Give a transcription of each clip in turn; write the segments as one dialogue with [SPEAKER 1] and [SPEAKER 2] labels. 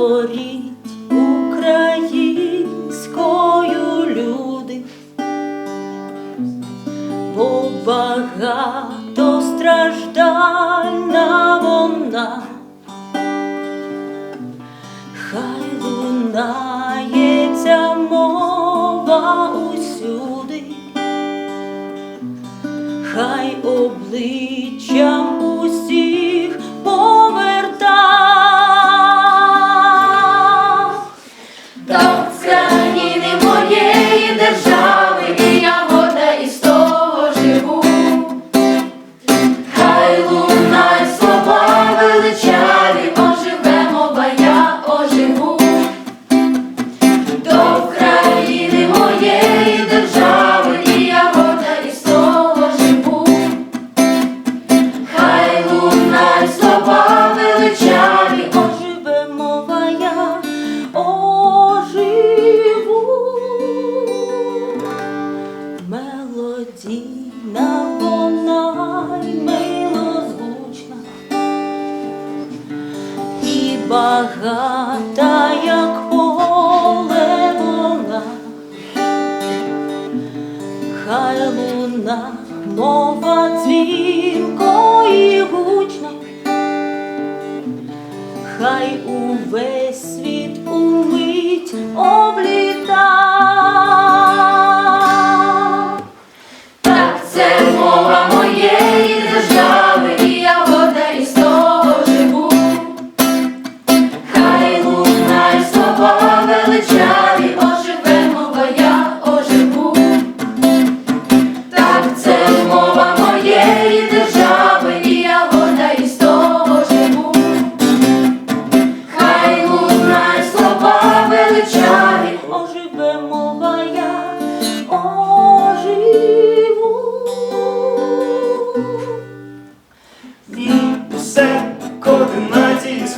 [SPEAKER 1] горіть українською люди, бо багато страждальна вона, хай лунається мова усюди, хай обличчям
[SPEAKER 2] усі. моєї держави, і я горда із того живу, хай лунають слова величаві, оживе мова я оживу,
[SPEAKER 1] мелодійна вона милозвучна і багата. Весна нова дзвінко і гучно, хай увесь світ умить.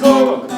[SPEAKER 3] Слово.